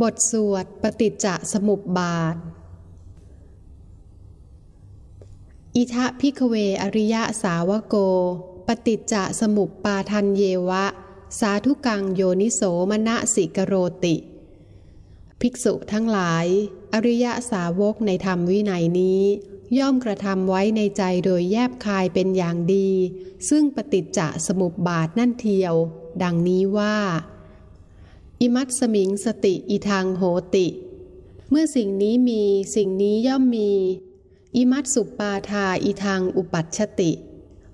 บทสวดปฏิจจสมุปบาท อิทะพิกเวอริยะสาวโก ปฏิจจสมุปปาทันเยวะ สาธุกังโยนิโสมณสิกโรติ ภิกษุทั้งหลาย อริยะสาวกในธรรมวินัยนี้ ย่อมกระทำไว้ในใจโดยแยบคายเป็นอย่างดี ซึ่งปฏิจจสมุปบาทนั่นเทียว ดังนี้ว่า อิมัตสมิงสติอีทางโหติ เมื่อสิ่งนี้มีสิ่งนี้ย่อมมี อิมัตสุปปาทาอีทางอุปัชติ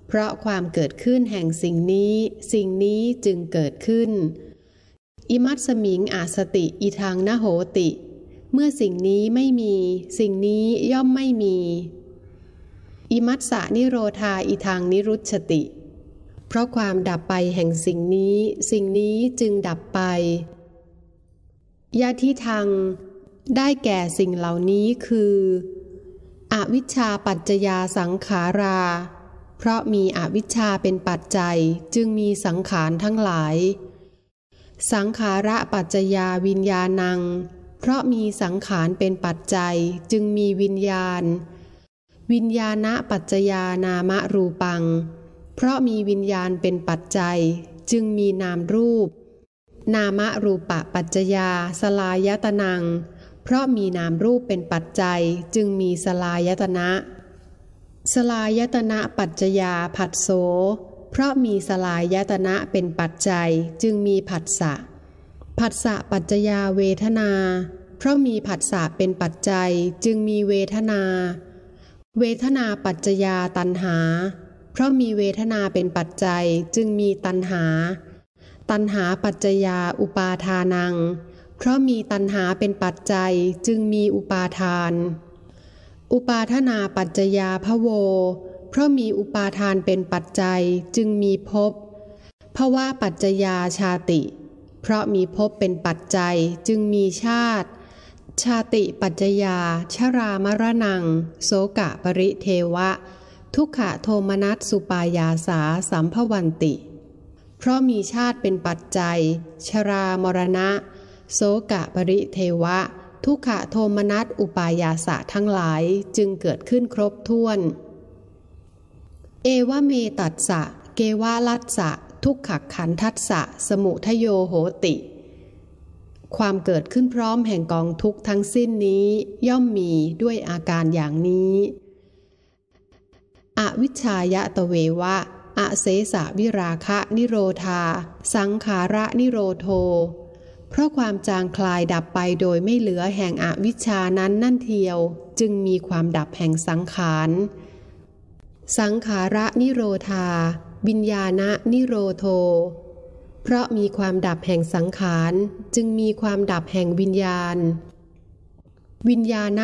เพราะความเกิดขึ้นแห่งสิ่งนี้ สิ่งนี้จึงเกิดขึ้น อิมัตสมิงอาสติอีทางนโหติ เมื่อสิ่งนี้ไม่มี สิ่งนี้ย่อมไม่มี อิมัตสานิโรธาอีทางนิรุชติ เพราะความดับไปแห่งสิ่งนี้ สิ่งนี้จึงดับไป ยาที่ทางได้แก่สิ่งเหล่านี้คือ อวิชชาปัจจยาสังขารา เพราะมีอวิชชาเป็นปัจจัยจึงมีสังขารทั้งหลาย สังขาระปัจจยาวิญญาณัง เพราะมีสังขารเป็นปัจจัยจึงมีวิญญาณ วิญญาณปัจจยานามรูปัง เพราะมีวิญญาณเป็นปัจจัยจึงมีนามรูป นามรูปะปัจจยา สลายตนัง เพราะมีนามรูปเป็นปัจจัยจึงมีสลายตนะ สลายตนะปัจจยาผัสโส เพราะมีสลายตนะเป็นปัจจัยจึงมีผัสสะ ผัสสะปัจจยาเวทนา เพราะมีผัสสะเป็นปัจจัยจึงมีเวทนา เวทนาปัจจยาตันหา เพราะมีเวทนาเป็นปัจจัยจึงมีตันหา ตันหาปัจจยาอุปาทานัง เพราะมีตันหาเป็นปัจจัยจึงมีอุปาทาน อุปาทนาปัจจยาพะโว เพราะมีอุปาทานเป็นปัจจัยจึงมีภพภาวะปัจจยาชาติ เพราะมีภพเป็นปัจจัยจึงมีชาติ ชาติปัจจยา ชรามรณัง โสกะปริเทวะ ทุกขะโทมนัสสุปายาสาสัมภวันติ เพราะมีชาติเป็นปัจจัย ชรามรณะ โสกะปริเทวะ ทุกขะโทมนัสอุปายาสะทั้งหลายจึงเกิดขึ้นครบถ้วน เอวเมตัสสะ เกวาลัสสะ ทุกขขันทัสสะ สมุทโยโหติ ความเกิดขึ้นพร้อมแห่งกองทุกทั้งสิ้นนี้ย่อมมีด้วยอาการอย่างนี้ อวิชายะตะเววะ อเสสะวิราคะนิโรธา สังขาระนิโรโท เพราะความจางคลายดับไปโดยไม่เหลือแห่งอวิชานั้นนั่นเทียว จึงมีความดับแห่งสังขาร สังขาระนิโรธาวิญญาณนิโรโท เพราะมีความดับแห่งสังขาร จึงมีความดับแห่งวิญญาณ วิญญาณ